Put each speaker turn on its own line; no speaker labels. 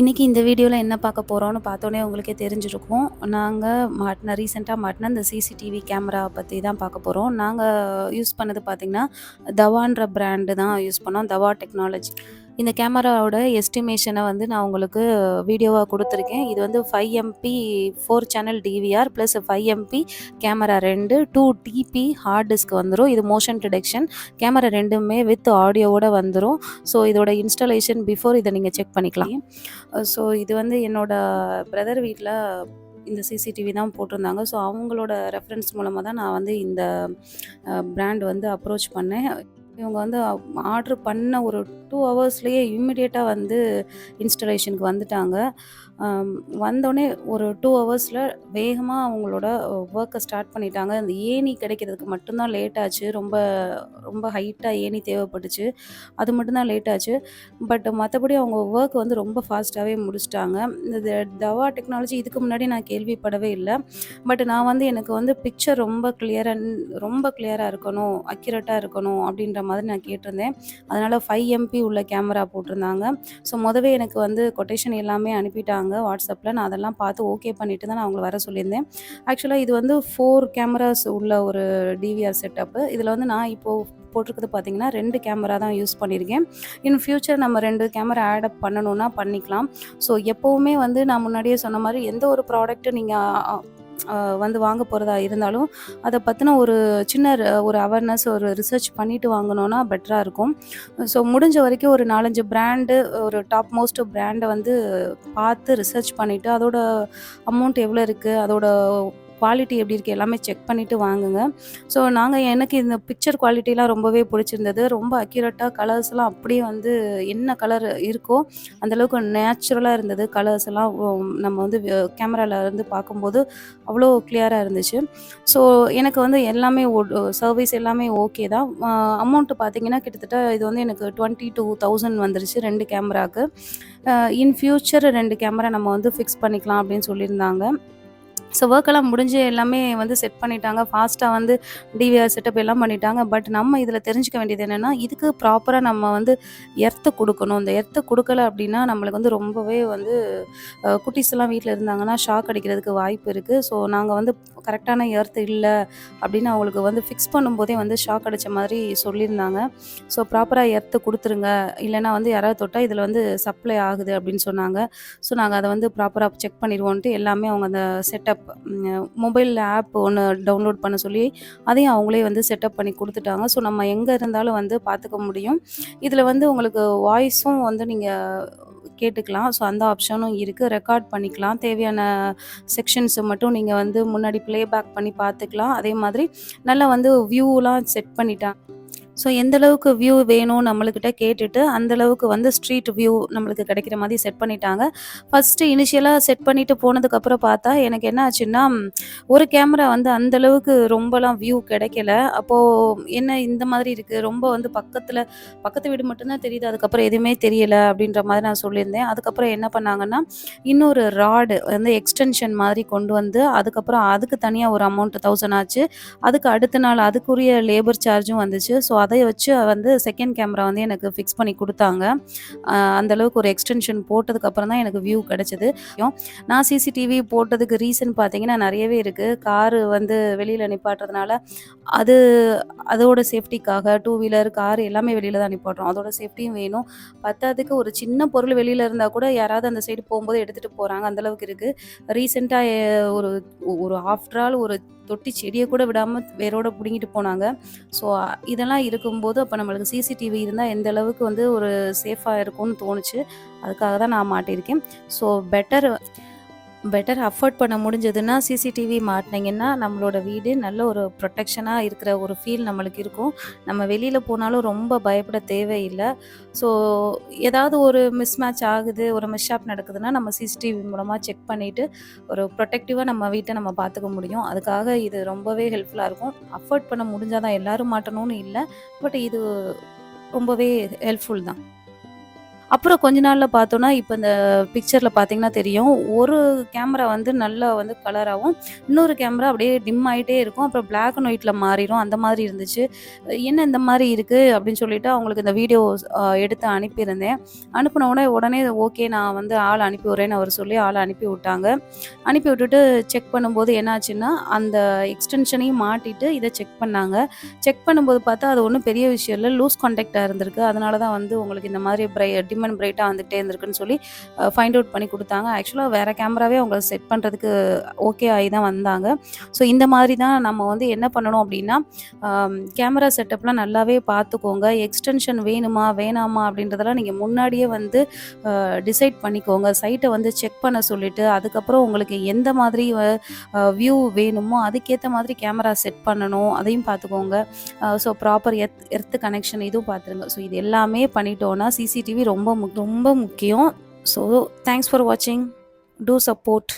இன்றைக்கி இந்த வீடியோவில் என்ன பார்க்க போகிறோம்னு பார்த்தோன்னே உங்களுக்கே தெரிஞ்சிருக்கும். நாங்கள் மாட்டின ரீசெண்டாக மாட்டின இந்த சிசிடிவி கேமரா பற்றி தான் பார்க்க போகிறோம் நாங்கள் யூஸ் பண்ணது பார்த்திங்கன்னா தவான்ற பிராண்டு தான் யூஸ் பண்ணோம். தவா டெக்னாலஜி இந்த கேமராவோட எஸ்டிமேஷனை வந்து நான் உங்களுக்கு வீடியோவாக கொடுத்துருக்கேன். இது வந்து five MP four channel DVR plus five MP camera ரெண்டு டூ டிபி ஹார்ட் டிஸ்க் வந்துடும் இது மோஷன் டிடெக்ஷன் கேமரா ரெண்டுமே வித் ஆடியோவோட வந்துடும் ஸோ இதோட இன்ஸ்டாலேஷன் பிஃபோர் இதை நீங்கள் செக் பண்ணிக்கலாம். ஸோ இது வந்து என்னோட பிரதர் வீட்டில் இந்த சிசிடிவி தான் போட்டிருந்தாங்க. ஸோ அவங்களோட ரெஃபரன்ஸ் மூலமாக தான் நான் வந்து இந்த பிராண்ட் வந்து அப்ரோச் பண்ணேன். இவங்க வந்து ஆர்டர் பண்ண ஒரு டூ ஹவர்ஸ்லேயே இம்மிடியேட்டாக வந்து இன்ஸ்டலேஷனுக்கு வந்துட்டாங்க. வந்தோடனே ஒரு டூ ஹவர்ஸில் வேகமாக அவங்களோட ஒர்க்கை ஸ்டார்ட் பண்ணிட்டாங்க. அந்த ஏணி கிடைக்கிறதுக்கு மட்டும்தான் லேட் ஆச்சு. ரொம்ப ரொம்ப ஹைட்டாக ஏணி தேவைப்பட்டுச்சு. அது மட்டும்தான் லேட் ஆச்சு. பட் மற்றபடி அவங்க ஒர்க் வந்து ரொம்ப ஃபாஸ்ட்டாகவே முடிச்சிட்டாங்க. இந்த தவா டெக்னாலஜி இதுக்கு முன்னாடி நான் கேள்விப்படவே இல்லை. பட் நான் வந்து எனக்கு வந்து பிக்சர் ரொம்ப கிளியராக ரொம்ப கிளியராக இருக்கணும் அக்யூரேட்டாக இருக்கணும் அப்படின்ற மாதிரி நான் கேட்டிருந்தேன். அதனால் ஃபைவ் எம்பி உள்ள கேமரா போட்டிருந்தாங்க. ஸோ முதவே எனக்கு வந்து கொட்டேஷன் எல்லாமே அனுப்பிட்டாங்க வாட்ஸ்அப்பில் நான் அதெல்லாம் பார்த்து ஓகே பண்ணிட்டு தான் நான் அவங்களை வர சொல்லியிருந்தேன். ஆக்சுவலாக இது வந்து ஃபோர் கேமராஸ் உள்ள ஒரு டிவிஆர் செட்டப்பு இதில் வந்து நான் இப்போது போட்டிருக்கிறது பார்த்தீங்கன்னா ரெண்டு கேமரா தான் யூஸ் பண்ணியிருக்கேன். இன் ஃப்யூச்சர் நம்ம ரெண்டு கேமரா ஆட் அப் பண்ணணும்னா பண்ணிக்கலாம். ஸோ எப்போவுமே வந்து நான் முன்னாடியே சொன்ன மாதிரி எந்த ஒரு ப்ராடக்ட்டு நீங்கள் வந்து வாங்க போகிறதா இருந்தாலும் அதை பற்றின ஒரு சின்ன ஒரு அவேர்னஸ் ஒரு ரிசர்ச் பண்ணிட்டு வாங்கினோன்னா பெட்டராக இருக்கும். ஸோ முடிஞ்ச வரைக்கும் ஒரு நாலஞ்சு பிராண்டு ஒரு டாப் மோஸ்ட் பிராண்டை வந்து பார்த்து ரிசர்ச் பண்ணிவிட்டு அதோட அமௌண்ட் எவ்வளோ இருக்குது அதோட குவாலிட்டி எப்படி இருக்குது எல்லாமே செக் பண்ணிவிட்டு வாங்குங்க. ஸோ நாங்கள் எனக்கு இந்த பிக்சர் குவாலிட்டிலாம் ரொம்பவே பிடிச்சிருந்தது. ரொம்ப அக்யூரேட்டாக கலர்ஸ்லாம் அப்படியே வந்து என்ன கலர் இருக்கோ அந்தளவுக்கு நேச்சுரலாக இருந்தது. கலர்ஸ் எல்லாம் நம்ம வந்து கேமராவில் இருந்து பார்க்கும்போது அவ்வளோ கிளியராக இருந்துச்சு. ஸோ எனக்கு வந்து எல்லாமே சர்வீஸ் எல்லாமே ஓகே தான். அமௌண்ட்டு பார்த்தீங்கன்னா கிட்டத்தட்ட இது வந்து எனக்கு டுவெண்ட்டி டூ தௌசண்ட் வந்துருச்சு ரெண்டு கேமராக்கு இன் ஃப்யூச்சர் ரெண்டு கேமரா நம்ம வந்து ஃபிக்ஸ் பண்ணிக்கலாம் அப்படின்னு சொல்லியிருந்தாங்க. ஸோ ஒர்க்கெல்லாம் முடிஞ்சு எல்லாமே வந்து செட் பண்ணிட்டாங்க. ஃபாஸ்ட்டாக வந்து டிவிஆர் செட்டப் எல்லாம் பண்ணிட்டாங்க. பட் நம்ம இதில் தெரிஞ்சுக்க வேண்டியது என்னென்னா இதுக்கு ப்ராப்பராக நம்ம வந்து எர்த்து கொடுக்கணும். இந்த எர்த்து கொடுக்கல அப்படின்னா நம்மளுக்கு வந்து ரொம்பவே வந்து குட்டீஸ்லாம் எல்லாம் வீட்டில் இருந்தாங்கன்னா ஷாக் அடிக்கிறதுக்கு வாய்ப்பு இருக்குது ஸோ நாங்கள் வந்து கரெக்டான எர்த்து இல்லை அப்படின்னு அவங்களுக்கு வந்து ஃபிக்ஸ் பண்ணும்போதே வந்து ஷாக் அடித்த மாதிரி சொல்லியிருந்தாங்க. ஸோ ப்ராப்பராக எர்த்து கொடுத்துருங்க. இல்லைன்னா வந்து யாராவது தொட்டால் இதில் வந்து சப்ளை ஆகுது அப்படின்னு சொன்னாங்க. ஸோ நாங்கள் அதை வந்து ப்ராப்பராக செக் பண்ணிடுவோன்ட்டு எல்லாமே அவங்க அந்த செட்டப் மொபைல் ஆப் ஒன்று டவுன்லோட் பண்ண சொல்லி அதையும் அவங்களே வந்து செட்டப் பண்ணி கொடுத்துட்டாங்க. ஸோ நம்ம எங்கே இருந்தாலும் வந்து பார்த்துக்க முடியும். இதில் வந்து உங்களுக்கு வாய்ஸும் வந்து நீங்கள் கேட்டுக்கலாம். ஸோ அந்த ஆப்ஷனும் இருக்குது ரெக்கார்ட் பண்ணிக்கலாம். தேவையான செக்ஷன்ஸை மட்டும் நீங்கள் வந்து முன்னாடி ப்ளேபேக் பண்ணி பார்த்துக்கலாம் அதே மாதிரி நல்லா வந்து வியூலாம் செட் பண்ணிட்டாங்க ஸோ எந்த அளவுக்கு வியூ வேணும் நம்மளுக்கிட்ட கேட்டுட்டு அந்த அளவுக்கு வந்து ஸ்ட்ரீட் வியூ நம்மளுக்கு கிடைக்கிற மாதிரி செட் பண்ணிட்டாங்க. ஃபஸ்ட்டு இனிஷியலாக செட் பண்ணிட்டு போனதுக்கப்புறம் பார்த்தா எனக்கு என்ன ஆச்சுன்னா ஒரு கேமரா வந்து அந்த அளவுக்கு ரொம்பலாம் வியூ கிடைக்கல. அப்போது என்ன இந்த மாதிரி இருக்குது ரொம்ப வந்து பக்கத்தில் பக்கத்து வீடு மட்டும்தான் தெரியுது. அதுக்கப்புறம் எதுவுமே தெரியல அப்படின்ற மாதிரி நான் சொல்லியிருந்தேன். அதுக்கப்புறம் என்ன பண்ணாங்கன்னா இன்னொரு ராடு வந்து எக்ஸ்டென்ஷன் மாதிரி கொண்டு வந்து அதுக்கப்புறம் அதுக்கு தனியாக ஒரு அமௌண்ட் தௌசண்ட் ஆச்சு. அதுக்கு அடுத்த நாள் அதுக்குரிய லேபர் சார்ஜும் வந்துச்சு. ஸோ அதை வச்சு வந்து செகண்ட் கேமரா வந்து எனக்கு ஃபிக்ஸ் பண்ணி கொடுத்தாங்க. அந்தளவுக்கு ஒரு எக்ஸ்டென்ஷன் போட்டதுக்கப்புறம் தான் எனக்கு வியூ கிடச்சிது. நான் சிசிடிவி போட்டதுக்கு ரீசன் பார்த்தீங்கன்னா நிறையவே இருக்குது காரு வந்து வெளியில் நிப்பாட்டுறதுனால அது அதோட சேஃப்டிக்காக டூ வீலர் கார் எல்லாமே வெளியில் தான் நிப்பாட்டுறோம். அதோட சேஃப்டியும் வேணும். பத்தாததுக்கு ஒரு சின்ன பொருள் வெளியில் இருந்தால் கூட யாராவது அந்த சைடு போகும்போது எடுத்துகிட்டு போகிறாங்க அந்தளவுக்கு இருக்குது ரீசெண்டாக ஒரு ஒரு ஆஃப்டர் ஆல் ஒரு தொட்டி செடியை கூட விடாமல் வேரோட பிடுங்கிட்டு போனாங்க. ஸோ இதெல்லாம் இருக்கும்போது அப்போ நம்மளுக்கு சிசிடிவி இருந்தால் எந்த அளவுக்கு வந்து ஒரு சேஃபாக இருக்கும்னு தோணுச்சு. அதுக்காக தான் நான் மாட்டியிருக்கேன். ஸோ பெட்டர் பெட்டர் அஃபோர்ட் பண்ண முடிஞ்சதுன்னா சிசிடிவி மாட்டினீங்கன்னா நம்மளோட வீடு நல்ல ஒரு ப்ரொடெக்ஷனாக இருக்கிற ஒரு ஃபீல் நம்மளுக்கு இருக்கும். நம்ம வெளியில் போனாலும் ரொம்ப பயப்பட தேவையில்லை. ஸோ ஏதாவது ஒரு மிஸ்மேட்ச் ஆகுது ஒரு மிஸ்ஷாப் நடக்குதுன்னா நம்ம சிசிடிவி மூலமாக செக் பண்ணிவிட்டு ஒரு ப்ரொடெக்டிவாக நம்ம வீட்டை நம்ம பார்த்துக்க முடியும். அதுக்காக இது ரொம்பவே ஹெல்ப்ஃபுல்லாக இருக்கும். அஃபோர்ட் பண்ண முடிஞ்சாதான் எல்லோரும் மாட்டணும்னு இல்லை பட் இது ரொம்பவே ஹெல்ப்ஃபுல் தான். அப்புறம் கொஞ்ச நாளில் பார்த்தோன்னா, இப்போ இந்த பிக்சரில் பார்த்தீங்கன்னா தெரியும். ஒரு கேமரா வந்து நல்லா வந்து கலராகவும் இன்னொரு கேமரா அப்படியே டிம் ஆகிட்டே இருக்கும். அப்புறம் பிளாக் அண்ட் ஒயிட்டில் மாறிடும் அந்த மாதிரி இருந்துச்சு. "என்ன இந்த மாதிரி இருக்குது அப்படின்னு சொல்லிட்டு அவங்களுக்கு இந்த வீடியோஸ் எடுத்து அனுப்பியிருந்தேன். அனுப்பின உடனே உடனே ஓகே நான் வந்து ஆள் அனுப்பி விட்றேன்னு அவர் சொல்லி ஆள் அனுப்பி விட்டாங்க. அனுப்பி விட்டுட்டு செக் பண்ணும்போது என்னாச்சுன்னா, அந்த எக்ஸ்டென்ஷனையும் மாட்டிட்டு இதை செக் பண்ணாங்க. செக் பண்ணும்போது பார்த்தா, அது ஒன்றும் பெரிய விஷயம் இல்லை லூஸ் கான்டாக்டாக இருந்திருக்கு. அதனால தான் வந்து உங்களுக்கு இந்த மாதிரி பிரை டிம் அண்ட் பிரைட்டா வந்துட்டே இருந்திருக்குன்னு சொல்லி ஃபைண்ட் அவுட் பண்ணி கொடுத்தாங்க ஆக்சுவலாக வேறு கேமராவே அவங்க செட் பண்ணுறதுக்கு ஓகே ஆகி தான் வந்தாங்க. ஸோ இந்த மாதிரி தான் நம்ம வந்து என்ன பண்ணணும் அப்படின்னா, கேமரா செட்டப்லாம் நல்லாவே பார்த்துக்கோங்க. எக்ஸ்டென்ஷன் வேணுமா? வேணாமா? அப்படின்றதெல்லாம் நீங்கள் முன்னாடியே வந்து டிசைட் பண்ணிக்கோங்க. சைட்டை வந்து செக் பண்ண சொல்லிவிட்டு அதுக்கப்புறம் உங்களுக்கு எந்த மாதிரி வியூ வேணுமோ, அதுக்கேற்ற மாதிரி கேமரா செட் பண்ணணும். அதையும் பார்த்துக்கோங்க. So proper earth earth connection இதுவும் பார்த்துருங்க. ஸோ இது எல்லாமே பண்ணிட்டோன்னா சிசிடிவி ரொம்ப ரொம்ப ரொம்ப முக்கியம். ஸோ தேங்க்ஸ் ஃபார் வாட்சிங். Do support.